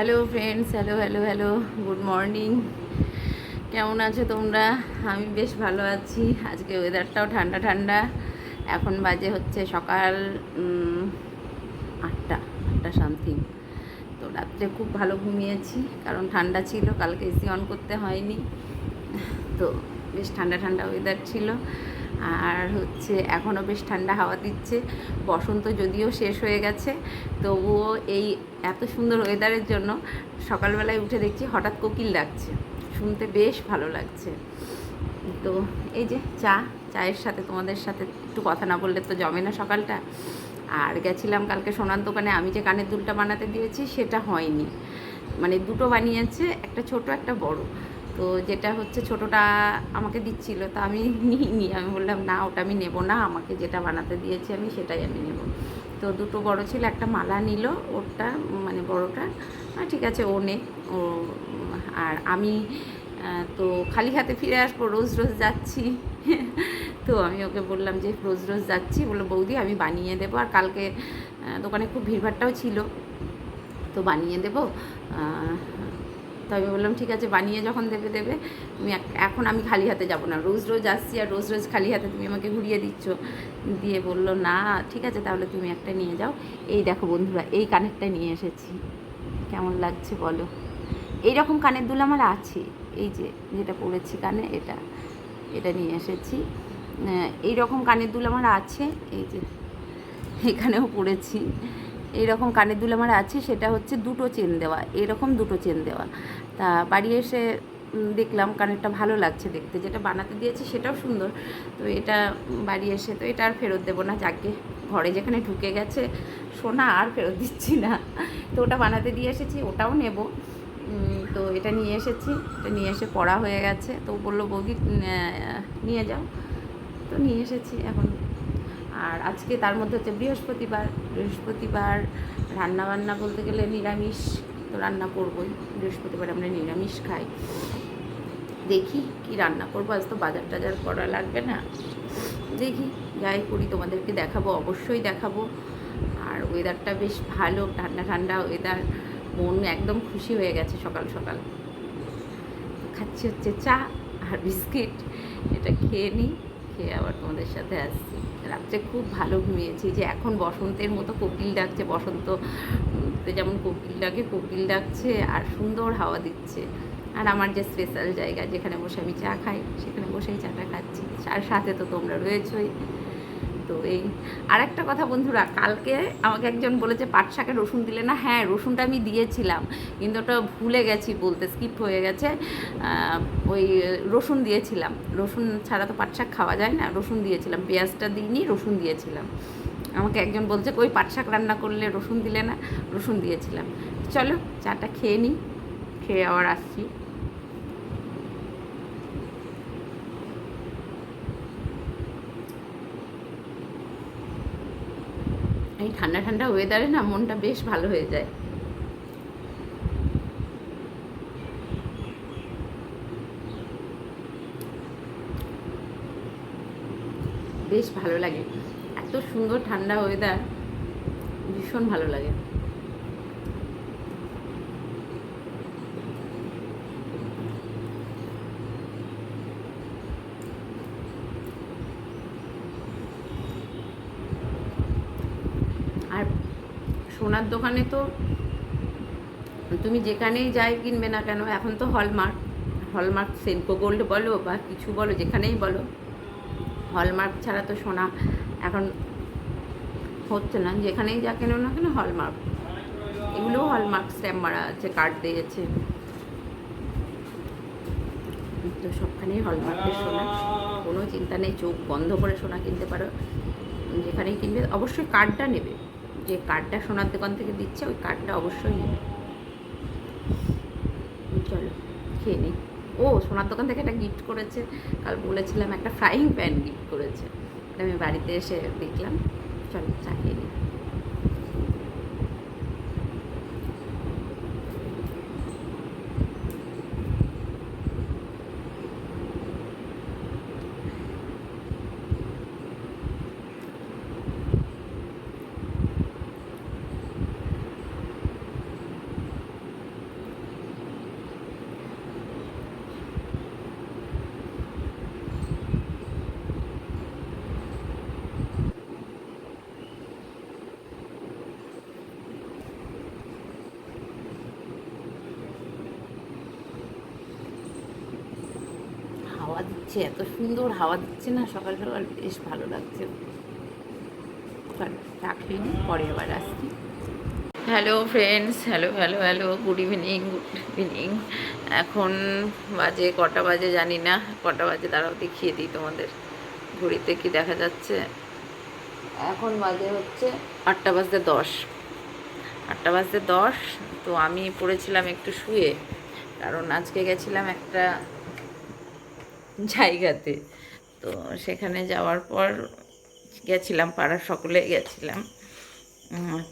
Hello friends hello hello hello good morning কেমন আছো তোমরা? আমি বেশ ভালো আছি। আজকে ওয়েদারটাও ঠান্ডা ঠান্ডা। এখন বাজে হচ্ছে সকাল আটটা আটটা সামথিং তো রাত্রে খুব ভালো ঘুমিয়েছি, কারণ ঠান্ডা ছিল। কালকে এসি অন করতে হয়নি। তো বেশ ঠান্ডা ঠান্ডা ওয়েদার ছিল। আর হচ্ছে এখনও বেশ ঠান্ডা হাওয়া দিচ্ছে। বসন্ত যদিও শেষ হয়ে গেছে, তবুও এই এত সুন্দর ওয়েদারের জন্য সকালবেলায় উঠে দেখছি হঠাৎ কোকিল ডাকছে। শুনতে বেশ ভালো লাগছে। তো এই যে চা, চায়ের সাথে তোমাদের সাথে একটু কথা না বললে তো জমে না সকালটা। আর গেছিলাম কালকে সোনার দোকানে, আমি যে কানের দুলটা বানাতে দিয়েছি সেটা হয়নি। মানে দুটো বানিয়েছে, একটা ছোট, একটা বড়। তো যেটা হচ্ছে ছোটোটা আমাকে দিচ্ছিল, তা আমি নিইনি। আমি বললাম, না, ওটা আমি নেব না। আমাকে যেটা বানাতে দিয়েছি আমি, সেটাই আমি নেব। তো দুটো বড় ছিল একটা মালা নিল, ওরটা মানে বড়টা। ঠিক আছে, ও নে। ও, আর আমি তো খালি হাতে ফিরে আসব, রোজ রোজ যাচ্ছি। তো আমি ওকে বললাম যে, রোজ রোজ যাচ্ছি। বলল, বৌদি, আমি বানিয়ে দেবো। আর কালকে দোকানে খুব ভিড়ভাড়টাও ছিল, তো বানিয়ে দেবো। তো আমি বললাম, ঠিক আছে, বানিয়ে যখন দেবে দেবে। তুমি এখন আমি খালি হাতে যাব না। রোজ রোজ আসছি আর রোজ রোজ খালি হাতে তুমি আমাকে ঘুরিয়ে দিচ্ছ। দিয়ে বলল, না, ঠিক আছে, তাহলে তুমি একটা নিয়ে যাও। এই দেখো বন্ধুরা, এই কানেরটা নিয়ে এসেছি। কেমন লাগছে বলো? এই রকম কানের দুল আমার আছে। এই যে, যেটা পড়েছি কানে, এটা এটা নিয়ে এসেছি। এই রকম কানের দুল আমার আছে। এই যে, এখানেও পড়েছি এইরকম কানের দুল আমার আছে, সেটা হচ্ছে দুটো চেন দেওয়া, এরকম দুটো চেন দেওয়া। তা বাড়ি এসে দেখলাম কানেরটা ভালো লাগছে দেখতে, যেটা বানাতে দিয়েছি সেটাও সুন্দর। তো এটা বাড়ি এসে, তো এটা আর ফেরত দেবো না, যাকে ঘরে যেখানে ঢুকে গেছে, সোনা আর ফেরত দিচ্ছি না। তো ওটা বানাতে দিয়ে এসেছি, ওটাও নেব। তো এটা নিয়ে এসেছি, এটা নিয়ে এসে পড়া হয়ে গেছে। তো বলল, বৌদি নিয়ে যাও। তো নিয়ে এসেছি, এখন আর আজকে তার মধ্যে হচ্ছে বৃহস্পতিবার। বৃহস্পতিবার রান্না বান্না বলতে গেলে নিরামিষ তো রান্না করবোই। বৃহস্পতিবার আমরা নিরামিষ খাই। দেখি কি রান্না করব, আজ তো বাজার টাজার করা লাগবে না। দেখি, যাই করি, তোমাদেরকে দেখাবো, অবশ্যই দেখাবো। আর ওয়েদারটা বেশ ভালো, ঠান্ডা ঠান্ডা ওয়েদার মন একদম খুশি হয়ে গেছে সকাল সকাল। খাচ্ছি হচ্ছে চা আর বিস্কিট। এটা খেয়ে নিই, খেয়ে আবার তোমাদের সাথে আসছি। রাত্রে খুব ভালো ঘুমিয়েছি, যে এখন বসন্তের মতো কোকিল ডাকছে, বসন্ত যেমন কোকিল ডাকে, কোকিল ডাকছে আর সুন্দর হাওয়া দিচ্ছে। আর আমার যে স্পেশাল জায়গা যেখানে বসে আমি চা খাই, সেখানে বসেই চাটা খাচ্ছি। আর সাথে তো তোমরা রয়েছই। তো এই আর একটা কথা বন্ধুরা, কালকে আমাকে একজন বলেছে পাট শাকে রসুন দিলে না হ্যাঁ রসুনটা আমি দিয়েছিলাম, কিন্তু ওটা ভুলে গেছি বলতে স্কিপ হয়ে গেছে। ওই রসুন দিয়েছিলাম, রসুন ছাড়া তো পাট শাক খাওয়া যায় না, রসুন দিয়েছিলাম, পেঁয়াজটা দিইনি, রসুন দিয়েছিলাম। আমাকে একজন বলছে ওই পাট শাক রান্না করলে রসুন দিলে না? রসুন দিয়েছিলাম। চলো, চাটা খেয়ে নিই খেয়ে আবার আসছি। এই ঠান্ডা ঠান্ডা ওয়েদারে না মনটা বেশ ভালো হয়ে যায়। বেশ ভালো লাগে। এত সুন্দর ঠান্ডা ওয়েদার ভীষণ ভালো লাগে আর সোনার দোকানে তো তুমি যেখানেই যাই কিনবে না কেন, এখন তো হলমার্ক হলমার্ক সেনকো গোল্ড বলো বা কিছু বলো, যেখানেই বলো হলমার্ক ছাড়া তো সোনা এখন হচ্ছে না, যেখানেই যা কেনো না কেন হলমার্ক এগুলোও হলমার্ক স্ট্যাম্প মারা আছে কার্ড দিয়েছে। তো সবখানেই হলমার্কের সোনা। কোনো চিন্তা নেই, চোখ বন্ধ করে সোনা কিনতে পারো। যেখানেই কিনবে, অবশ্যই কার্ডটা নেবে। যে কার্ডটা সোনার দোকান থেকে দিচ্ছে, ওই কার্ডটা অবশ্যই নেবে। চলো, খেয়ে নিই। ও, সোনার দোকান থেকে একটা গিফট করেছে। কাল বলেছিলাম একটা ফ্রাইং প্যান গিফট করেছে। আমি বাড়িতে এসে দেখলাম। চলো, চা খেয়ে নিই দিচ্ছে এত সুন্দর হাওয়া দিচ্ছে না সকাল সকাল বেশ ভালো লাগছে। খেয়ে পরে আবার আসছি। Hello friends hello hello hello good evening good evening এখন বাজে কটা বাজে জানি না কটা বাজে দাঁড়াও দেখিয়ে দিই তোমাদের। ঘড়িতে কি দেখা যাচ্ছে? এখন বাজে হচ্ছে আটটা বাজতে দশ। আটটা বাজতে দশ তো আমি পড়েছিলাম একটু শুয়ে কারণ আজকে গেছিলাম একটা জায়গাতে। তো সেখানে যাওয়ার পর গেছিলাম, পাড়ার সকলে গেছিলাম।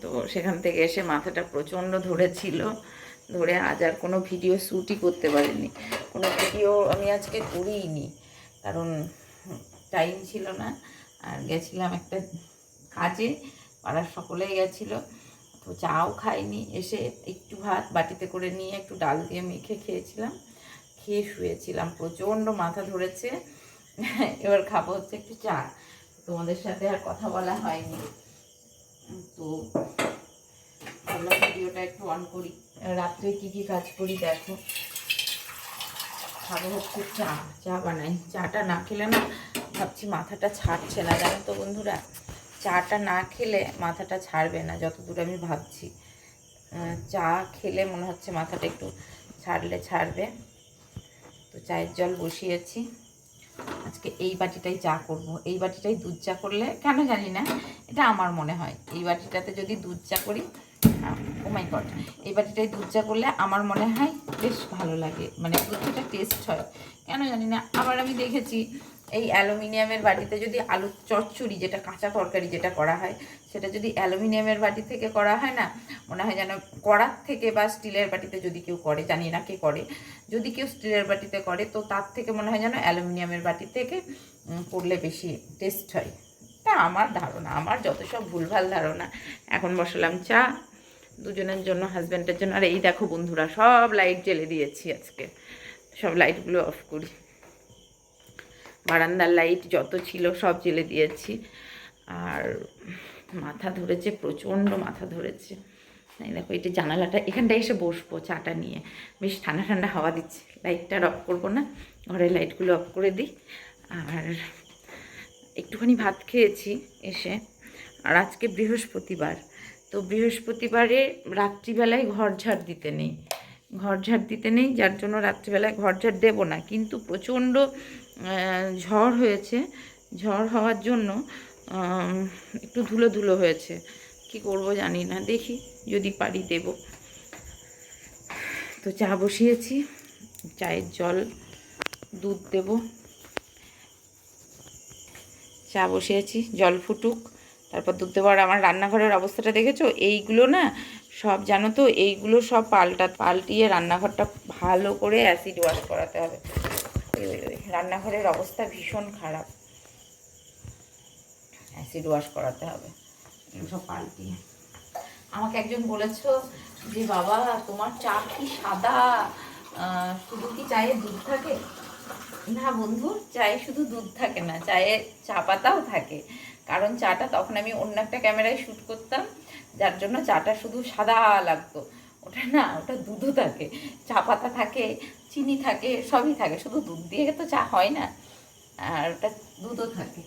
তো সেখান থেকে এসে মাথাটা প্রচণ্ড ধরেছিল। ধরে আজ আর কোনো ভিডিও শ্যুটই করতে পারিনি। কোনো ভিডিও আমি আজকে করিনি কারণ টাইম ছিল না। আর গেছিলাম একটা কাজে, পাড়ার সকলেই গেছিল। তো চাও খাইনি। এসে একটু ভাত বাটিতে করে নিয়ে একটু ডাল দিয়ে মেখে খেয়েছিলাম। খেয়ে শুয়েছিলাম, প্রচণ্ড মাথা ধরেছে। এবার খাব হচ্ছে একটু চা। তোমাদের সাথে আর কথা বলা হয়নি। তো ভিডিওটা একটু অন করি। রাত্রে কি কি কাজ করি দেখো। খাব হচ্ছে চা চা বানাই। চাটা না খেলে না ভাবছি মাথাটা ছাড়ছে না। জানো তো বন্ধুরা, চাটা না খেলে মাথাটা ছাড়বে না, যতদূর আমি ভাবছি। চা খেলে মনে হচ্ছে মাথাটা একটু ছাড়লে ছাড়বে। তো চায়ের জল বসিয়েছি। আজকে এই বাটিটাই চা করব। এই বাটিটাই দুধ চা করলে, কেন জানি না, এটা আমার মনে হয়। এই বাটিটাতে যদি দুধ চা করি ও মাই গড এই বাটিটাই দুধ চা করলে আমার মনে হয় বেশ ভালো লাগে। মানে দুধটা টেস্ট হয়। কেন জানি না, আবার আমি দেখেছি এই অ্যালুমিনিয়ামের বাটিতে যদি আলু চচ্চড়ি, যেটা কাঁচা তরকারি যেটা করা হয়, সেটা যদি অ্যালুমিনিয়ামের বাটি থেকে করা হয় না, মনে হয় যেন কড়ার থেকে বা স্টিলের বাটিতে যদি কেউ করে, জানি না কে করে, যদি কেউ স্টিলের বাটিতে করে, তো তার থেকে মনে হয় যেন অ্যালুমিনিয়ামের বাটি থেকে করলে বেশি টেস্ট হয়। তা আমার ধারণা, আমার যত সব ভুলভাল ধারণা, এখন বসালাম চা, দুজনের জন্য হাজব্যান্ডের জন্য। আর এই দেখো বন্ধুরা, সব লাইট জ্বেলে দিয়েছি আজকে। সব লাইটগুলো অফ করি। বারান্দার লাইট যত ছিল সব জ্বেলে দিয়েছি। আর মাথা ধরেছে, প্রচণ্ড মাথা ধরেছে। দেখো এটা জানালাটা এখানটায় এসে বসবো চাটা নিয়ে। বেশ ঠান্ডা ঠান্ডা হাওয়া দিচ্ছে। লাইটটা অফ করব না। ঘরের লাইটগুলো অফ করে দিই। আর একটুখানি ভাত খেয়েছি এসে। আর আজকে বৃহস্পতিবার। তো বৃহস্পতিবারে রাত্রিবেলায় ঘর ঝাড় দিতে নেই। ঘর ঝাড় দিতে নেই, যার জন্য রাত্রিবেলায় ঘর ঝাড় দেবো না। কিন্তু প্রচণ্ড ঝড় হয়েছে। ঝড় হওয়ার জন্য একটু ধুলো ধুলো হয়েছে। কি করব জানি না, দেখি যদি পারি দেব। তো চা বসিয়েছি, চায়ের জল, দুধ দেব। চা বসিয়েছি, জল ফুটুক, তারপর দুধ দেবো। আর আমার রান্নাঘরের অবস্থাটা দেখেছ? এইগুলো না, সব জানো তো, এইগুলো সব পাল্টা, পাল্টিয়ে রান্নাঘরটা ভালো করে অ্যাসিড ওয়াশ করাতে হবে। রান্নাঘরের অবস্থা ভীষণ খারাপ। অ্যাসিড ওয়াশ করাতে হবে। সব পাল্টিয়ে আমাকে একজন বলেছ যে বাবা তোমার চা কি সাদা? শুধু কি চায়ে দুধ থাকে? না বন্ধু চায়ে শুধু দুধ থাকে না চায়ে চা পাতাও থাকে। কারণ চাটা তখন আমি অন্য একটা ক্যামেরায় শ্যুট করতাম যার জন্য চাটা শুধু সাদা লাগতো। ওটা না, ওটা দুধও থাকে। চা পাতা থাকে, চিনি থাকে, সবই থাকে। শুধু দুধ দিয়ে তো চা হয় না, আর ওটা দুধও থাকে।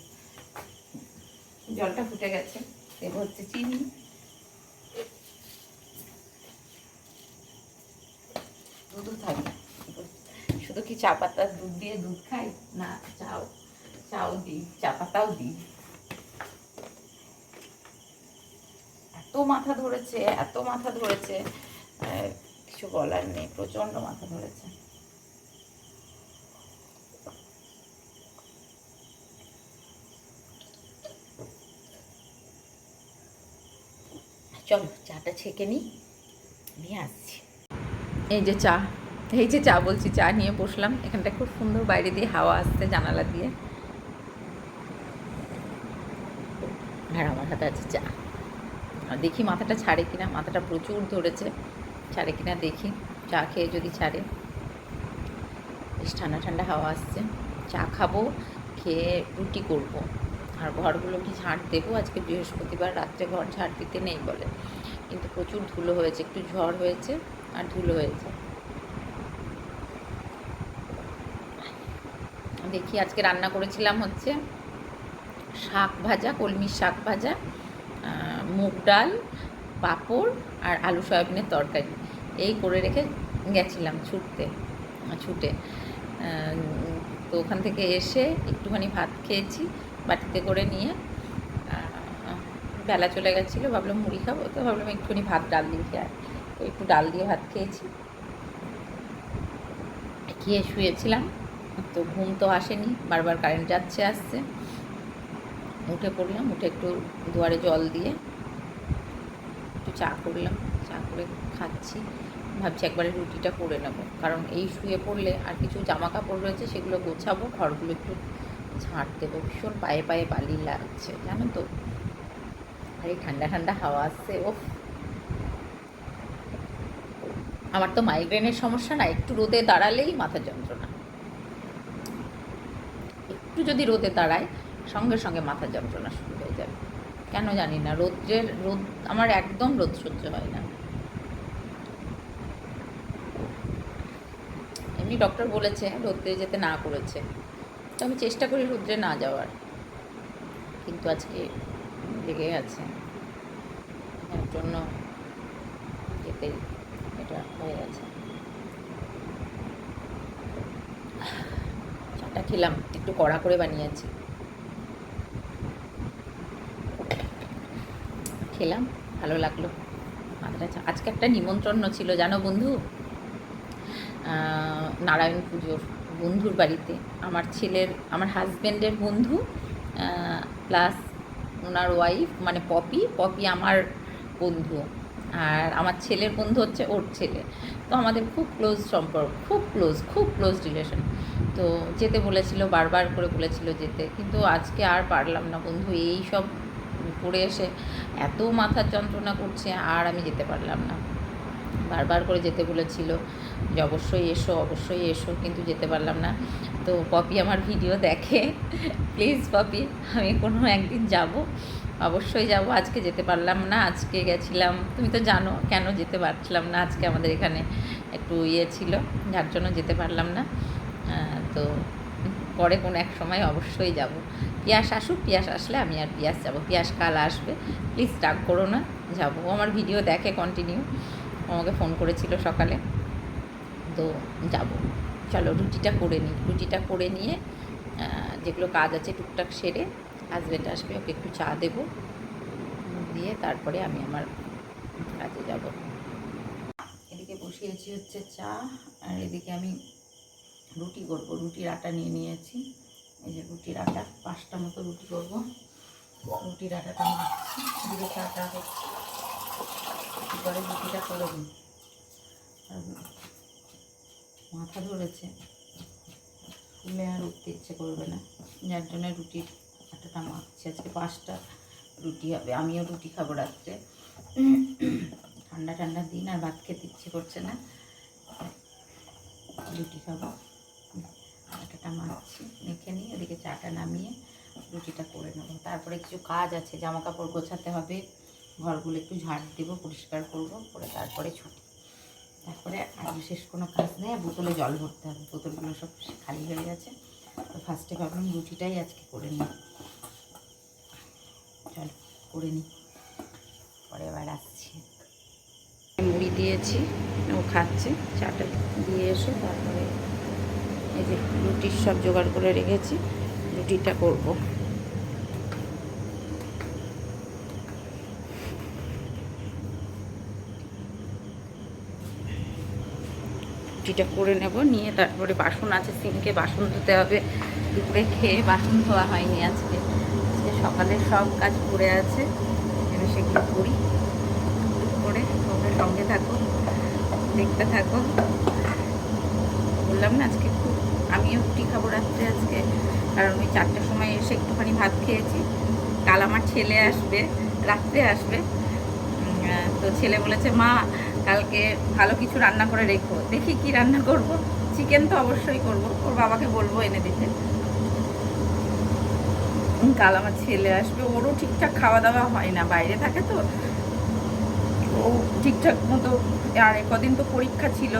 জলটা ফুটে গেছে। এবার হচ্ছে চিনি। দুধও থাকে। শুধু কি চা পাতা দুধ দিয়ে দুধ খাই? না, চাও চাও দিই, চা পাতাও দিই। এত মাথা ধরেছে, এত মাথা ধরেছে। কিছু বলার নেই প্রচণ্ড মাথা ধরেছে। চলো, চাটা ছেঁকে নিই নিয়ে আসছি। এই যে চা, এই যে চা বলছি, চা নিয়ে বসলাম। এখানটা খুব সুন্দর, বাইরে দিয়ে হাওয়া আসছে জানালা দিয়ে। আর আমার হাতে আছে চা। দেখি মাথাটা ছাড়ে কিনা, মাথাটা প্রচুর ধরেছে। ছাড়ে কিনা দেখি, চা খেয়ে যদি ছাড়ে। বেশ ঠান্ডা ঠান্ডা হাওয়া আসছে। চা খাব, খেয়ে রুটি করব। আর ঘরগুলো কি ঝাঁট দেবো? আজকে বৃহস্পতিবার, রাত্রে ঘর ঝাঁট দিতে নেই বলে। কিন্তু প্রচুর ধুলো হয়েছে, একটু ঝড় হয়েছে আর ধুলো হয়েছে। দেখি, আজকে রান্না করেছিলাম হচ্ছে শাক ভাজা, কলমির শাক ভাজা মুগ ডাল, পাঁপড় আর আলু সয়াবিনের তরকারি। এই করে রেখে গেছিলাম ছুটতে, ছুটে। তো ওখান থেকে এসে একটুখানি ভাত খেয়েছি, বাটিতে করে নিয়ে বেলা চলে গেছিল, ভাবলাম মুড়ি খাব, তো ভাবলাম একটুখানি ভাত ডাল দিয়ে খেয়ে তো একটু ডাল দিয়ে ভাত খেয়েছি। খেয়ে শুয়েছিলাম, তো ঘুম তো আসেনি, বারবার কারেন্ট যাচ্ছে, আসছে। উঠে পড়লাম, উঠে একটু দুয়ারে জল দিয়ে একটু চা করলাম, চা করে খাচ্ছি। ভাবছি একবারে রুটিটা করে নেব। কারণ এই শুয়ে পড়লে আর কিছু জামা কাপড় রয়েছে সেগুলো গোছাবো, ঘরগুলো একটু ঝাঁট দেবো। ভীষণ পায়ে পায়ে বালি লাগছে, জানো তো? আর এই ঠান্ডা ঠান্ডা হাওয়া আসছে ও আমার তো মাইগ্রেনের সমস্যা না, একটু রোদে দাঁড়ালেই মাথা যন্ত্রণা। একটু যদি রোদে দাঁড়ায় সঙ্গে সঙ্গে মাথা যন্ত্রণা শুরু হয়ে যাবে। কেন জানি না, রোদ্রের, রোদ, আমার একদম রোদ সহ্য হয় না। এমনি ডক্টর বলেছে রোদ্রে যেতে না করেছে। তো আমি চেষ্টা করি রোদ্রে না যাওয়ার। কিন্তু আজকে লেগে গেছে এর জন্য যেতে এটা হয়ে গেছে। চাটা খেলাম, একটু কড়া করে বানিয়েছি। খেলাম, ভালো লাগল। আজকে একটা নিমন্ত্রণ ছিল, জানো বন্ধু? নারায়ণ পুজোর বন্ধুর বাড়িতে। আমার ছেলের, আমার হাজব্যান্ডের বন্ধু প্লাস ওনার ওয়াইফ মানে পপি। পপি আমার বন্ধু। আর আমার ছেলের বন্ধু হচ্ছে ওর ছেলে। তো আমাদের খুব ক্লোজ সম্পর্ক, খুব ক্লোজ খুব ক্লোজ রিলেশন তো যেতে বলেছিল, বারবার করে বলেছিল যেতে। কিন্তু আজকে আর পারলাম না বন্ধু, এই সব করে এসে এত মাথার যন্ত্রণা করছে, আর আমি যেতে পারলাম না। বারবার করে যেতে বলেছিল যে অবশ্যই এসো অবশ্যই এসো, কিন্তু যেতে পারলাম না। তো পপি আমার ভিডিও দেখে, প্লিজ পপি, আমি কোনো একদিন যাব, অবশ্যই যাব, আজকে যেতে পারলাম না, আজকে গেছিলাম। তুমি তো জানো কেন যেতে পারছিলাম না, আজকে আমাদের এখানে একটু ইয়ে ছিল, যার জন্য যেতে পারলাম না। তো পরে কোনো এক সময় অবশ্যই যাব। পিয়াস আসুক, পিয়াস আসলে আমি আর পিয়াস যাব। পিয়াস কাল আসবে, প্লিজ ডাক করো না, যাব। আমার ভিডিও দেখে কন্টিনিউ আমাকে ফোন করেছিল সকালে। তো যাব। চলো রুটিটা করে নিই। রুটিটা করে নিয়ে যেগুলো কাজ আছে টুকটাক সেরে হাজব্যান্ড আসবে, ওকে একটু চা দেবো। দিয়ে তারপরে আমি আমার কাজে যাব। এদিকে বসিয়েছি হচ্ছে চা, আর এদিকে আমি রুটি করব। রুটির আটা নিয়ে নিয়েছি। এই যে রুটির আটা, পাঁচটা মতো রুটি করব। রুটির আটাটা এদিকে চাটা হচ্ছে এবারে রুটিটা করে দিই মাথা ধরেছে। ফুলে আর উঠতে ইচ্ছে করবে না। যার জন্য রুটির আটাটা মাখছি। আজকে পাঁচটা রুটি হবে। আমিও রুটি খাব রাত্রে। ঠান্ডা ঠান্ডা দিন আর ভাত খেতে ইচ্ছে করছে না। রুটি খাব। আটাটা মাখছি, মেখে নিয়ে ওদিকে চাটা নামিয়ে রুটিটা করে নেব। তারপরে কিছু কাজ আছে। জামা কাপড় গোছাতে হবে। ঘরগুলো একটু ঝাড় দেবো, পরিষ্কার করব, করে তারপরে ছুটি। তারপরে আর বিশেষ কোনো কাজ নেই বোতলে জল ভরতে হবে। বোতলগুলো সব খালি হয়ে গেছে। তো ফার্স্টে ভাবলাম রুটিটাই আজকে করে নিই। চল, করে নিই। পরে আবার আসছি। মুড়ি দিয়েছি, ও খাচ্ছে, চাটা দিয়ে এসে, তারপরে এই যে রুটির সব জোগাড় করে রেখেছি, রুটিটা করব। রুটিটা করে নেব, নিয়ে তারপরে বাসন আছে সিমকে বাসন ধুতে হবে। দুপুরে খেয়ে বাসন ধোয়া হয়নি আজকে। আজকে সকালে সব কাজ পড়ে আছে, এবার সেগুলো করি? করে তোমরা সঙ্গে থাকো, দেখতে থাকো। বললাম না আজকে খুব, আমিও রুটি খাব রাত্রে আজকে, কারণ ওই চারটের সময় এসে একটুখানি ভাত খেয়েছি। কাল আমার ছেলে আসবে, রাত্রে আসবে। তো ছেলে বলেছে, মা কালকে ভালো কিছু রান্না করে রেখো। দেখি কি রান্না করব। চিকেন তো অবশ্যই করব। ওর বাবাকে বলব এনে দিতে। কাল আমার ছেলে আসবে। ওরও ঠিকঠাক খাওয়া দাওয়া হয় না। বাইরে থাকে তো। ও ঠিকঠাক মতো আর কদিন তো পরীক্ষা ছিল।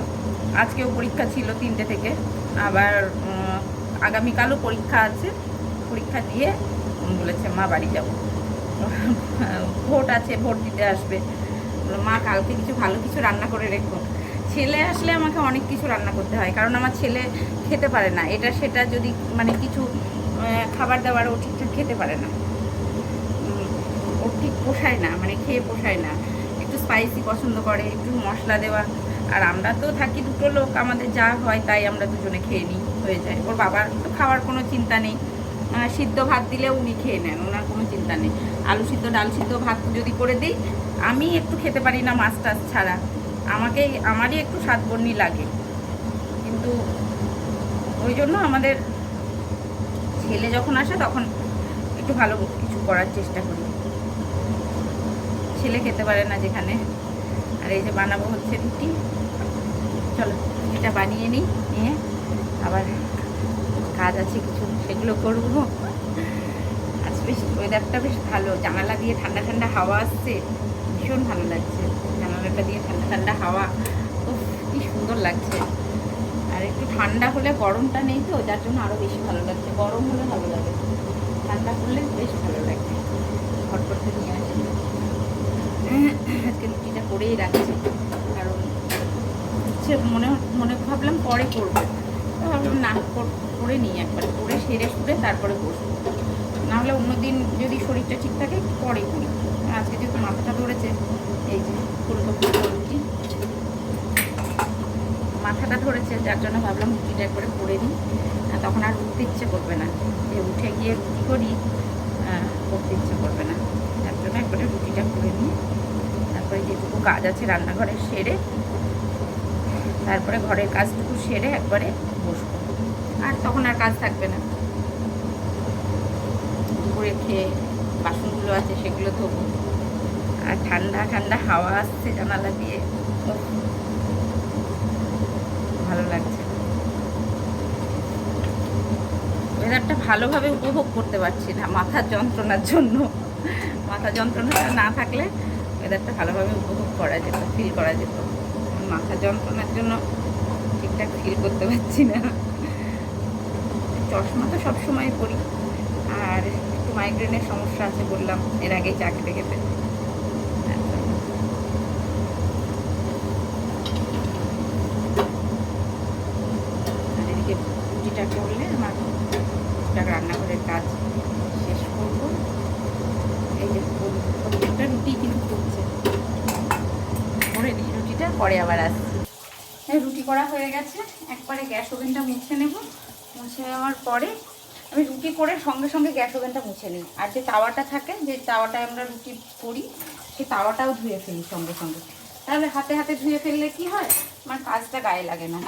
আজকেও পরীক্ষা ছিল তিনটে থেকে। আবার আগামীকালও পরীক্ষা আছে। পরীক্ষা দিয়ে বলেছে, মা, বাড়ি যাব। ভোট আছে, ভোট দিতে আসবে। বলল, মা কালকে কিছু ভালো কিছু রান্না করে রেখো। ছেলে আসলে আমাকে অনেক কিছু রান্না করতে হয় কারণ আমার ছেলে খেতে পারে না। এটা সেটা যদি মানে কিছু খাবার দাবার ও ঠিকঠাক খেতে পারে না। ও ঠিক পোষায় না মানে খেয়ে পোষায় না। একটু স্পাইসি পছন্দ করে একটু মশলা দেওয়া। আর আমরা তো থাকি দুটো লোক আমাদের যা হয় তাই আমরা দুজনে খেয়ে নিই হয়ে যায়। ওর বাবার তো খাওয়ার কোনো চিন্তা নেই। সিদ্ধ ভাত দিলেও উনি খেয়ে নেন ওনার কোনো চিন্তা নেই। আলু সিদ্ধ ডাল সিদ্ধ ভাত যদি করে দিই আমি একটু খেতে পারি না মাছ টাছ ছাড়া। আমাকে, আমারই একটু স্বাদবর্ণী লাগে। কিন্তু ওই জন্য আমাদের ছেলে যখন আসে তখন একটু ভালো কিছু করার চেষ্টা করি। ছেলে খেতে পারে না যেখানে। আর এই যে বানাবো হচ্ছে রুটি। চলো এটা বানিয়ে নিই, নিয়ে আবার কাজ আছে কিছু, সেগুলো করব। আজ বেশ ওয়েদারটা বেশ ভালো। জানালা দিয়ে ঠান্ডা ঠান্ডা হাওয়া আসছে। ভীষণ ভালো লাগছে। জানালাটা দিয়ে ঠান্ডা ঠান্ডা হাওয়া। উফ, কি সুন্দর লাগছে। আর একটু ঠান্ডা হলে গরমটা নেই তো, যার জন্য আরও বেশি ভালো লাগছে। গরম হলে ভালো লাগে। ঠান্ডা করলে বেশ ভালো লাগে। হট থেকে নিয়ে আসি। আজকে রুটিটা করেই রাখছি। কারণ হচ্ছে মনে মনে ভাবলাম পরে করব। ভাবলাম না, করে নিই একবারে। করে সেরে সুরে তারপরে করব নাহলে অন্যদিন যদি শরীরটা ঠিক থাকে, পরে করি আজকে যেহেতু মাথাটা ধরেছে এই যে ফুলকো ফুলকো রুটি মাথাটা ধরেছে, যার জন্য ভাবলাম রুটিটা একবারে করে নিই। তখন আর উঠতে ইচ্ছে করবে না। যে উঠে গিয়ে রুটি করি করতে ইচ্ছে করবে না। তার জন্য একবারে রুটিটা করে নিই। তারপরে যেটুকু কাজ আছে রান্নাঘরে সেরে, তারপরে ঘরের কাজটুকু সেরে একবারে বসবো। আর তখন আর কাজ থাকবে না। দুপুরে খেয়ে বাসনগুলো আছে সেগুলো ধোবো। আর ঠান্ডা ঠান্ডা হাওয়া আসছে জানালা দিয়ে উফ, ভালো লাগছে ওয়েদারটা ভালোভাবে উপভোগ করতে পারছি না মাথার যন্ত্রণার জন্য। মাথা যন্ত্রণাটা না থাকলে ওয়েদারটা ভালোভাবে উপভোগ করা যেত ফিল করা যেত। মাথা যন্ত্রণার জন্য ঠিকঠাক ফিল করতে পারছি না। চশমা তো সবসময় পরি। আর একটু মাইগ্রেনের সমস্যা আছে বললাম, এর আগে চাকরি খেতে খেতে আর এদিকে রুটিটা করলে আমার টুকটাক রান্নাঘরের কাজ শেষ করব এই যে প্রত্যেকটা রুটি কিন্তু করছে করে নিই রুটিটা পরে আবার আসছি এই রুটি করা হয়ে গেছে। একবারে গ্যাস ওভেনটা মুছে নেব। মুছে নেওয়ার পরে আমি রুটি করে সঙ্গে সঙ্গে গ্যাস ওভেনটা মুছে নিই। আর যে তাওয়াটা থাকে, যে তাওয়াটায় আমরা রুটি করি, সেই তাওয়াটাও ধুয়ে ফেলি সঙ্গে সঙ্গে। তাহলে হাতে হাতে ধুয়ে ফেললে কি হয়? আমার কাজটা গায়ে লাগে না।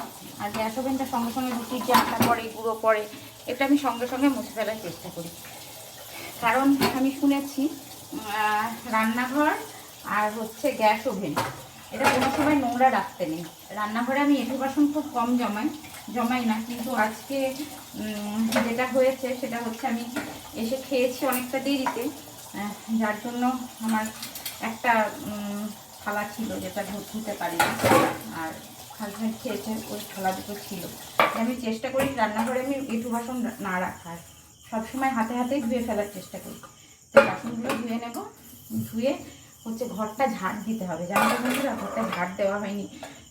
আর গ্যাস ওভেনটা সঙ্গে সঙ্গে রুটির যে আটা পড়ে গুঁড়ো পড়ে এটা আমি সঙ্গে সঙ্গে মুছে ফেলার চেষ্টা করি। কারণ আমি শুনেছি রান্নাঘর আর হচ্ছে গ্যাস ওভেন। এটা কোনো সময় নোংরা রাখতে নেই। রান্নাঘরে আমি এঁঠো বাসন খুব কম জমাই জমাই না, কিন্তু আজকে যেটা হয়েছে সেটা হচ্ছে আমি এসে খেয়েছি অনেকটা দেরিতে যার জন্য আমার একটা থালা ছিল যেটা ধুতে পারি। আর হাজব্যান্ড খেয়েছে, ওই থালা দুটো ছিল। আমি চেষ্টা করি রান্নাঘরে আমি এঁঠো বাসন না রাখার। সবসময় হাতে হাতেই ধুয়ে ফেলার চেষ্টা করি। তো বাসনগুলো ধুয়ে নেব, ধুয়ে হচ্ছে ঘরটা ঝাড় দিতে হবে। জানো বন্ধুরা, ঘরটা ঝাড় দেওয়া হয়নি।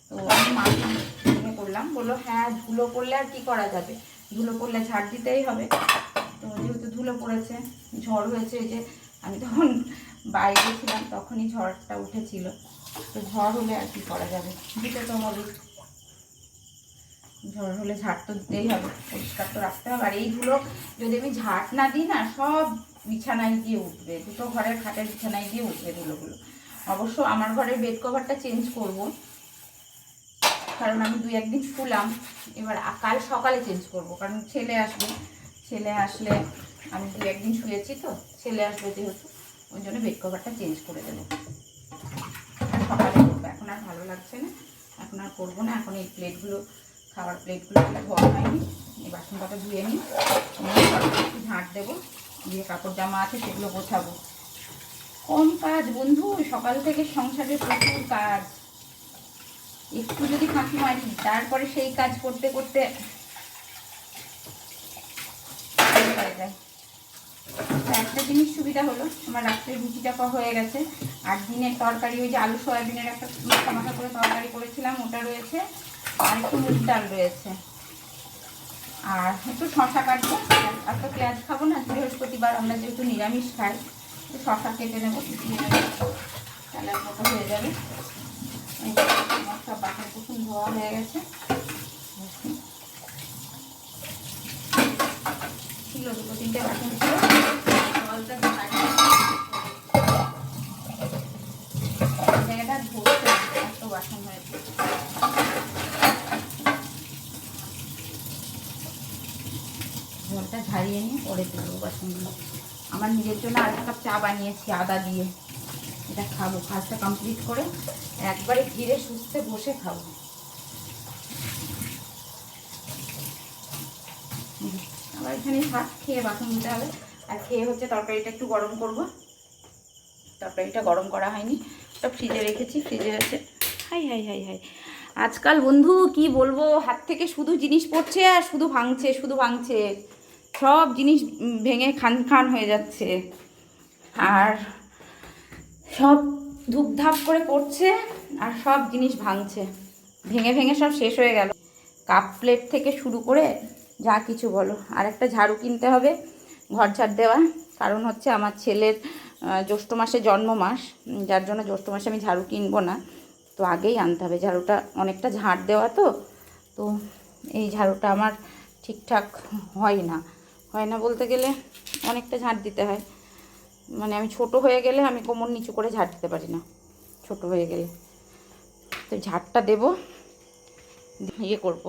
তো আমি মাকে করলাম, বলল হ্যাঁ ধুলো পড়লে আর কি করা যাবে? ধুলো পড়লে ঝাড় দিতেই হবে। তো যেহেতু ধুলো পড়েছে, ঝড় হয়েছে যে আমি তখন বাইরে ছিলাম, তখনই ঝড়টা উঠেছিল। তো ঝড় হলে আর কি করা যাবে? দিতে তো হবে ঝড় হলে ঝাড় তো দিতেই হবে, পরিষ্কার তো রাখতে হবে। আর এইগুলো যদি আমি ঝাড় না দিই না, সব বিছানায় গিয়ে উঠবে, দুটো ঘরের খাটের বিছানায় গিয়ে উঠবে ধুলোগুলো। অবশ্য আমার ঘরের বেড কভারটা চেঞ্জ করব, কারণ আমি দুই একদিন শুলাম, এবার কাল সকালে চেঞ্জ করব, কারণ ছেলে আসবে। ছেলে আসলে আমি দুই একদিন শুয়েছি তো, ছেলে আসবে যেহেতু, ওই জন্য বেড কভারটা চেঞ্জ করে দেবো। সকালে করব, এখন আর ভালো লাগছে না, এখন আর করব না, এখন এই প্লেটগুলো খাবার প্লেটগুলো ধোয়া হয়নি, এই বাসন কটা ধুয়ে নিই ঝাঁট দেবো। দিয়ে কাপড় জামা আছে সেগুলো গোছাবো। কম কাজ বন্ধু, সকাল থেকে সংসারে প্রচুর কাজ। একটু যদি ফাঁকি মারি, তারপরে সেই কাজ করতে করতে একটা জিনিস সুবিধা হলো, আমার রাত্রে রুটিটা হয়ে গেছে। আর দিনের তরকারি, ওই যে আলু সয়াবিনের একটা মাথা করে তরকারি করেছিলাম, ওটা রয়েছে। আর একটু মুগ ডাল রয়েছে। আর একটু শশা কাটবো। আর তো পেঁয়াজ খাব না, বৃহস্পতিবার আমরা যেহেতু নিরামিষ খাই একটু শশা কেটে নেব তাহলে মতো হয়ে যাবে। সব বাসন কুসুন ধোয়া হয়ে গেছে। ছিল দুটো, তিনটে বাসন ছিল। জলটা জায়গাটা ধরছে এত বাসন হয়েছে জলটা ঝারিয়ে নিয়ে পরে তুলবো বাসনগুলো। আমার নিজের জন্য এক কাপ চা বানিয়েছি, আদা দিয়ে। এটা খাব, কাজটা কমপ্লিট করে একবারে ধীরে সুস্থে বসে খাব। আবার এখানে ভাত খেয়ে বাসন দিতে হবে। আর খেয়ে হচ্ছে তরকারিটা একটু গরম করব। তরকারিটা গরম করা হয়নি। ওটা ফ্রিজে রেখেছি, ফ্রিজে আছে। Hi hi hi hi. আজকাল বন্ধু, কি বলব, হাত থেকে শুধু জিনিস পড়ছে আর শুধু ভাঙছে শুধু ভাঙছে। সব জিনিস ভেঙে খান খান হয়ে যাচ্ছে। আর সব ধূপধাপ করে পড়ছে আর সব জিনিস ভাঙছে। ভেঙে ভেঙে সব শেষ হয়ে গেল। কাপ প্লেট থেকে শুরু করে যা কিছু বলো। আর একটা ঝাড়ু কিনতে হবে, ঘর ঝাড় দেওয়া। কারণ হচ্ছে আমার ছেলের জ্যৈষ্ঠ মাসে জন্ম মাস যার জন্য জ্যৈষ্ঠ মাসে আমি ঝাড়ু কিনবো না। তো আগেই আনতে হবে। ঝাড়ুটা অনেকটা ঝাড় দেওয়া তো। তো এই ঝাড়ুটা আমার ঠিকঠাক হয় না। হয় না বলতে গেলে অনেকটা ঝাঁট দিতে হয়। মানে আমি ছোট হয়ে গেলে আমি কোমর নিচু করে ঝাড় দিতে পারি না, ছোট হয়ে গেলে। তো ঝাড়টা দেব ইয়ে করব।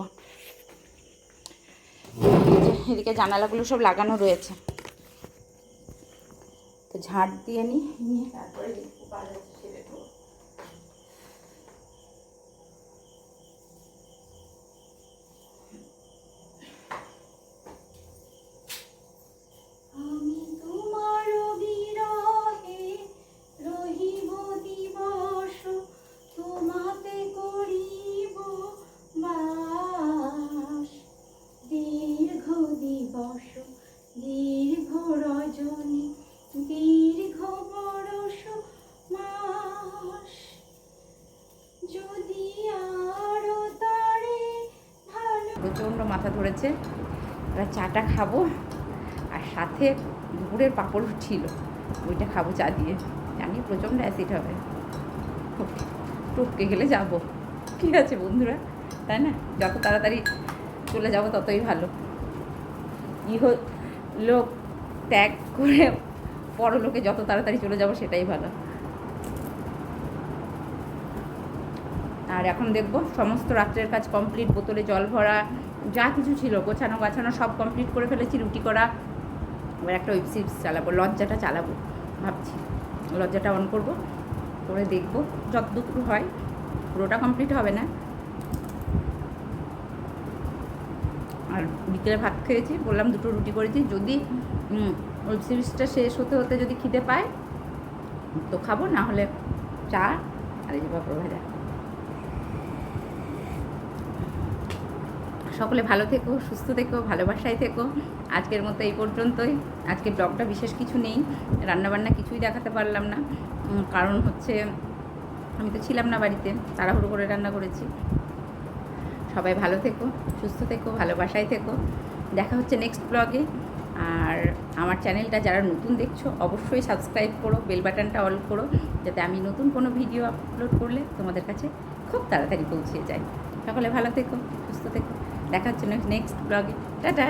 এদিকে জানালাগুলো সব লাগানো রয়েছে। তো ঝাঁট দিয়ে নিই নিয়ে তারপরে এবার চাটা খাব। আর সাথে দুপুরের পাঁপড় ছিল। ওইটা খাব চা দিয়ে। জানি প্রচণ্ড অ্যাসিড হবে। টপকে গেলে যাব। ঠিক আছে বন্ধুরা, তাই না? যত তাড়াতাড়ি চলে যাব ততই ভালো। ইহ লোক ত্যাগ করে পরলোকে যত তাড়াতাড়ি চলে যাব সেটাই ভালো। আর এখন দেখব সমস্ত রাত্রের কাজ কমপ্লিট বোতলে জল ভরা যা কিছু ছিল, গোছানো গাছানো সব কমপ্লিট করে ফেলেছি, রুটি করা, এবার একটা ওয়েব সিরিজ চালাবো, লজ্জাটা চালাবো, ভাবছি। লজ্জাটা অন করব, করে দেখব যতটুকু হয়, পুরোটা কমপ্লিট হবে না। আর বিকেলে ভাত খেয়েছি, বললাম দুটো রুটি করেছি, যদি ওয়েব সিরিজটা শেষ হতে হতে যদি খিদে পায়, তো খাব, না হলে চা আর এই যে পাপড় ভাজা। সকলে ভালো থেকো, সুস্থ থেকো, ভালোবাসায় থেকো। আজকের মতো এই পর্যন্তই। আজকে ব্লগটা বিশেষ কিছু নেই, রান্নাবান্না কিছুই দেখাতে পারলাম না। কারণ হচ্ছে আমি তো ছিলাম না বাড়িতে, তাড়াহুড়ো করে রান্না করেছি। সবাই ভালো থেকো, সুস্থ থেকো, ভালোবাসায় থেকো। দেখা হচ্ছে নেক্সট ব্লগে আর আমার চ্যানেলটা যারা নতুন দেখছ, অবশ্যই সাবস্ক্রাইব করো বেল বাটনটা অল করো, যাতে আমি নতুন কোনো ভিডিও আপলোড করলে তোমাদের কাছে খুব তাড়াতাড়ি পৌঁছে যায়। সকলে ভালো থেকো, সুস্থ থেকো। দেখা জন্য নেক্সট ব্লগে টাটা!